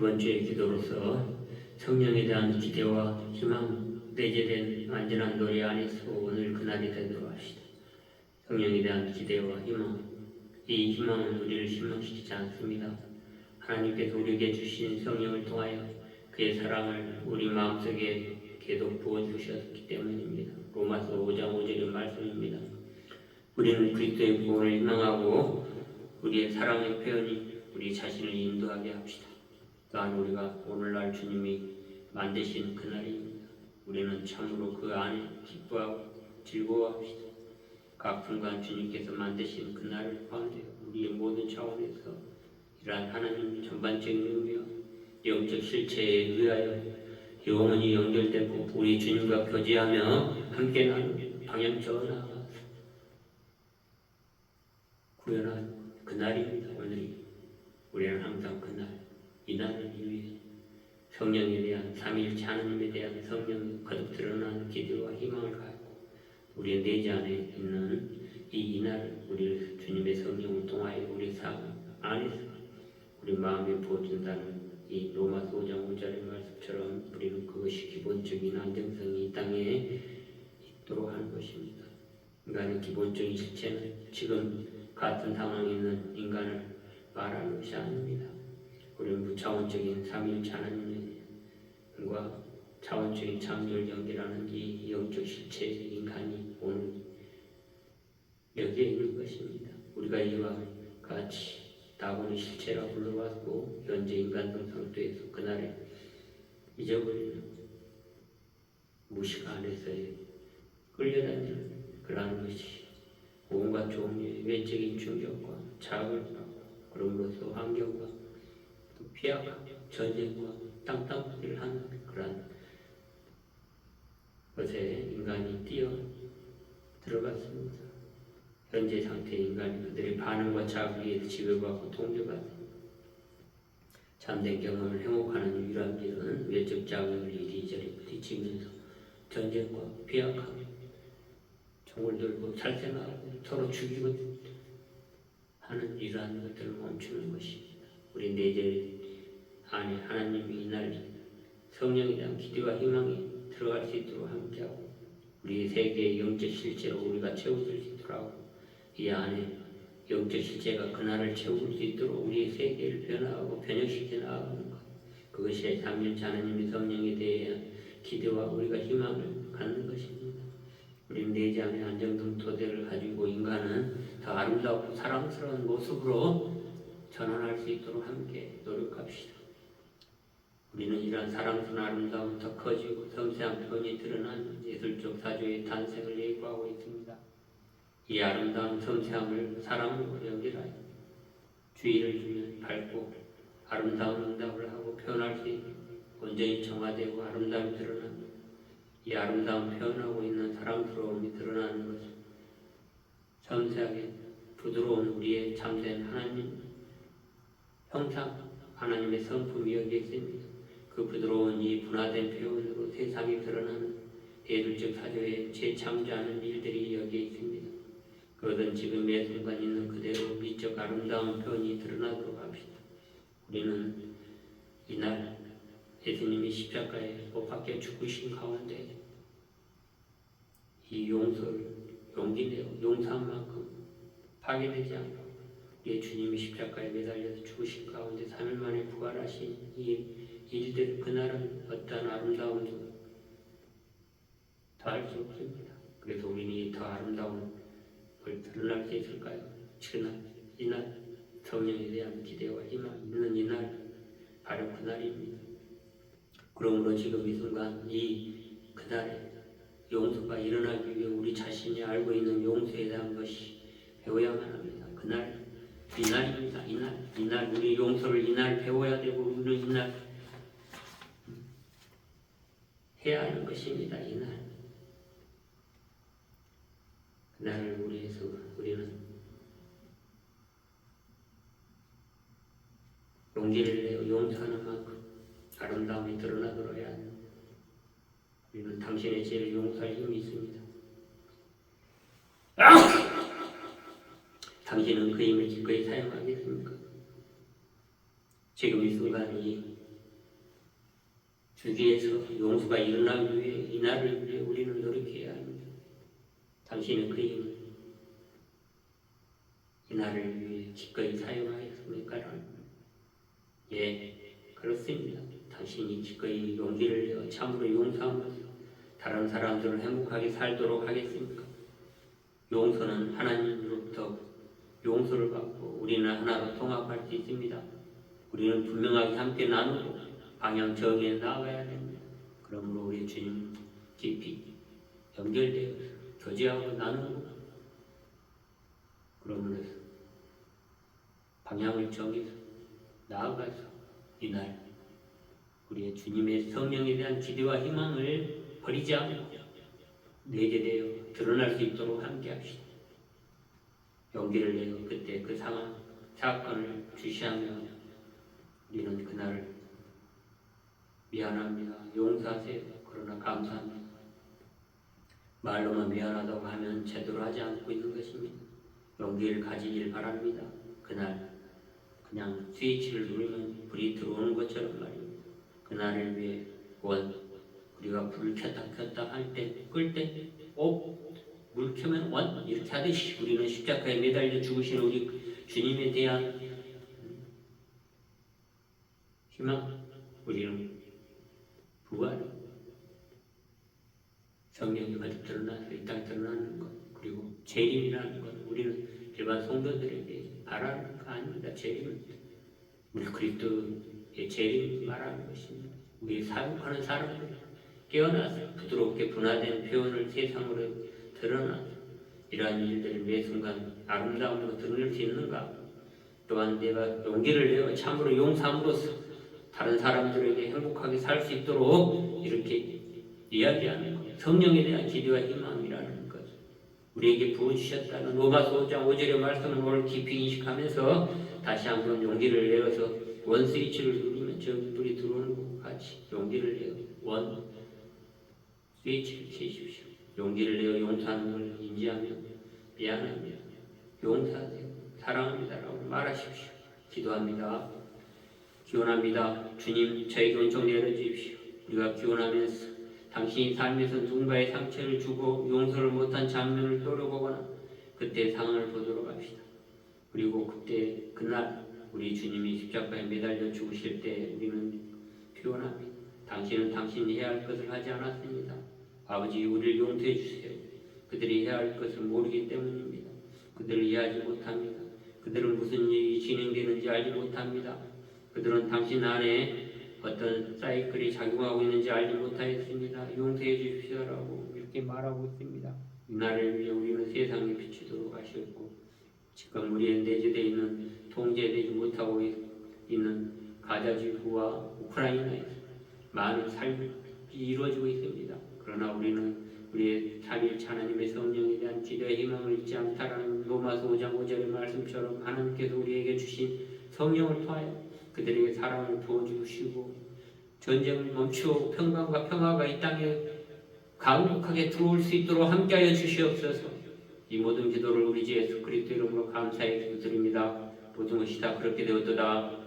이번 주의 기도로서 성령에 대한 기대와 희망 내재된 안전한 노래 안에서 오늘 그날이 되도록 합시다. 성령에 대한 기대와 희망 이 희망은 우리를 실망시키지 않습니다. 하나님께서 우리에게 주신 성령을 통하여 그의 사랑을 우리 마음속에 계속 부어주셨기 때문입니다. 로마서 5장 5절의 말씀입니다. 우리는 그리스도의 구원을 희망하고 우리의 사랑의 표현이 우리 자신을 인도하게 합시다. 또한 우리가 오늘날 주님이 만드신 그날입니다. 우리는 참으로 그 안에 기뻐하고 즐거워합시다. 각 순간 주님께서 만드신 그날을 가운데 우리의 모든 차원에서 이러한 하나님 전반적인 의미와 영적 실체에 의하여 영원히 연결되고 우리 주님과 교제하며 함께 나누는 방향 전하 구현한 그날입니다. 오늘이 우리는 항상 그날 이 날을 위해 성령에 대한 삼일체 하나님에 대한 성령 거듭 드러나는 기대와 희망을 갖고 우리의 내재 안에 있는 이 이날 우리를 주님의 성령을 통하여 우리 삶 안에서 우리 마음에 부어준다는 이 로마서 5장 5절의 말씀처럼 우리는 그것이 기본적인 안정성이 이 땅에 있도록 하는 것입니다. 인간의 기본적인 실체는 지금 같은 상황에 있는 인간을 말하는 것이 아닙니다. 우리는 무차원적인 삼일체 하나님 과 차원적인 창조를 연결하는 이 영적 실체의 인간이 오늘 여기에 있는 것입니다. 우리가 이와 같이 다곤의 실체라 불러왔고 현재 인간성 상태에서 그날에 잊어버리는 무식 안에서의 끌려다니는 그러한 것이 온갖 종류의 외적인 충격과 자극을 받고 그럼으로써 환경과 또 피하고 전쟁과 땅땅이를 하는 그러한 것에 인간이 뛰어 들어갔습니다. 현재 상태의 인간이 그들의 반응과 자극에 지배받고 통제받는 참된 경험을 행복하는 유일한 길은 외적 자극을 이리저리 부딪히면서 전쟁과 비약하며 총을 들고 살생하고 서로 죽이고 하는 이러한 것들을 멈추는 것입니다. 우리 내재 안에 하나님이 이날 성령에 대한 기대와 희망이 들어갈 수 있도록 함께하고 우리 세계의 영적 실제로 우리가 채워질 수 있도록 이 안에 영적 실제가 그날을 채울 수 있도록 우리 세계를 변화하고 변혁시켜 나가는 것 그것이 삼일째 하나님의 성령에 대한 기대와 우리가 희망을 갖는 것입니다. 우리 내재 안에 안정된 토대를 가지고 인간은 더 아름답고 사랑스러운 모습으로 전환할 수 있도록 함께 노력합시다. 우리는 이러한 사랑스러운 아름다움 더 커지고 섬세한 표현이 드러나는 예술적 사조의 탄생을 예고하고 있습니다. 이 아름다운 섬세함을 사랑으로 연결하여 주의를 주면 밝고 아름다운 응답을 하고 표현할 수 있는 온전히 정화되고 아름다움이 드러납니다. 이 아름다움 표현하고 있는 사랑스러움이 드러나는 것은 섬세하게 부드러운 우리의 참된 하나님 형상 하나님의 성품이 여기 있습니다. 그 부드러운 이 분화된 표현으로 세상에 드러나는 예술적 사조의 재창조하는 일들이 여기에 있습니다. 그것은 지금 매 순간 있는 그대로 미적 아름다운 표현이 드러나도록 합시다. 우리는 이날 예수님이 십자가에 못 박혀 죽으신 가운데 이 용서를 용기 내어 용서한 만큼 파괴되지 않고 우리의 주님이 십자가에 매달려서 죽으신 가운데 3일 만에 부활하신 이 일들 그날은 어떠한 아름다움도 더할 수 없습니다. 그래서 우리는 더 아름다운 걸 드러날 수 있을까요? 그날 이날 성령에 대한 기대와 희망 있는 이날 바로 그날입니다. 그러므로 지금 이 순간 이 그날에 용서가 일어나기 위해 우리 자신이 알고 있는 용서에 대한 것이 배워야만 합니다. 그날 이날입니다. 이날 이날 우리 용서를 이날 배워야 되고 우리는 이날 해야 하는 것입니다. 이날 그날을 위해서 우리는 용기를 내어 용서하는 만큼 아름다움이 드러나도록 해야 합니다. 우리는 당신의 죄를 용서할 힘이 있습니다. 당신은 그 힘을 기꺼이 사용하겠습니까? 지금 이 순간 이 주위에서 용서가 일어나기 위해 이날을 위해 우리는 노력해야 합니다. 당신은 그 힘을 이날을 위해 기꺼이 사용하였습니까? 예, 그렇습니다. 당신이 기꺼이 용기를 내어 참으로 용서함으로써 다른 사람들을 행복하게 살도록 하겠습니까? 용서는 하나님으로부터 용서를 받고 우리는 하나로 통합할 수 있습니다. 우리는 분명하게 함께 나누고 방향 정에 나아가야 됩니다. 그러므로 우리 주님 깊이 연결되어 교제하고 나누고 그러므로 방향을 정해서 나아가서 이날 우리의 주님의 성령에 대한 기대와 희망을 버리지 않고 내재되어 드러날 수 있도록 함께합시다. 용기를 내어 그때 그 상황 사건을 주시하며 우리는 그날을 미안합니다. 용서하세요. 그러나 감사합니다. 말로만 미안하다고 하면 제대로 하지 않고 있는 것입니다. 용기를 가지길 바랍니다. 그날 그냥 스위치를 누르면 불이 들어오는 것처럼 말입니다. 그날을 위해 원 우리가 불을 켰다 켰다 할 때 끌때 오, 물 켜면 원 이렇게 하듯이 우리는 십자가에 매달려 죽으신 우리 주님에 대한 희망 우리는 부활 성령이 거듭 드러나서 이 땅에 드러나는 것 그리고 재림이라는 것 우리는 일반 성도들에게 바라는 거 아닙니다. 재림은 우리 그리스도의 재림 말하는 것입니다. 우리 사역하는 사람들 깨어나서 부드럽게 분화된 표현을 세상으로 드러나서 이러한 일들을 매 순간 아름다움으로 드러낼 수 있는가? 또한 내가 용기를 내어 참으로 용서함으로써 다른 사람들에게 행복하게 살 수 있도록 이렇게 이야기하는 것. 성령에 대한 기대와 희망이라는 것. 우리에게 부어 주셨다는 로마서 5장 5절의 말씀을 오늘 깊이 인식하면서 다시 한번 용기를 내어서 원 스위치를 누르면 저 불이 들어오는 것 같이 용기를 내어 원 스위치를 켜십시오. 용기를 내어 용서하는 걸 인지하며 미안합니다. 용서하세요. 사랑합니다라고 말하십시오. 기도합니다. 기원합니다. 주님, 저에게 은총 내려주십시오. 우리가 기원하면서 당신이 삶에서 누군가의 상처를 주고 용서를 못한 장면을 떠올려보거나 그때 상황을 보도록 합시다. 그리고 그때 그날 우리 주님이 십자가에 매달려 죽으실 때 우리는 기원합니다. 당신은 당신이 해야 할 것을 하지 않았습니다. 아버지 우리를 용서해 주세요. 그들이 해야 할 것을 모르기 때문입니다. 그들을 이해하지 못합니다. 그들은 무슨 일이 진행되는지 알지 못합니다. 그들은 당신 안에 어떤 사이클이 작용하고 있는지 알지 못하였습니다. 용서해 주십시오라고 이렇게 말하고 있습니다. 이날을 위해 우리는 세상에 비추도록 하셨고 지금 우리의 내재되어 있는 통제되지 못하고 있는 가자 지구와 우크라이나에서 많은 삶이 이루어지고 있습니다. 그러나 우리는 우리의 삼일체 하나님의 성령에 대한 기대와 희망을 잊지 않다라는 로마서 5장 5절의 말씀처럼 하나님께서 우리에게 주신 성령을 통하여 그들에게 사랑을 부어주시고 전쟁을 멈추고 평강과 평화가 이 땅에 강력하게 들어올 수 있도록 함께하여 주시옵소서. 이 모든 기도를 우리 주 예수 그리스도 이름으로 감사해 드립니다. 모든 것이 다 그렇게 되었도다.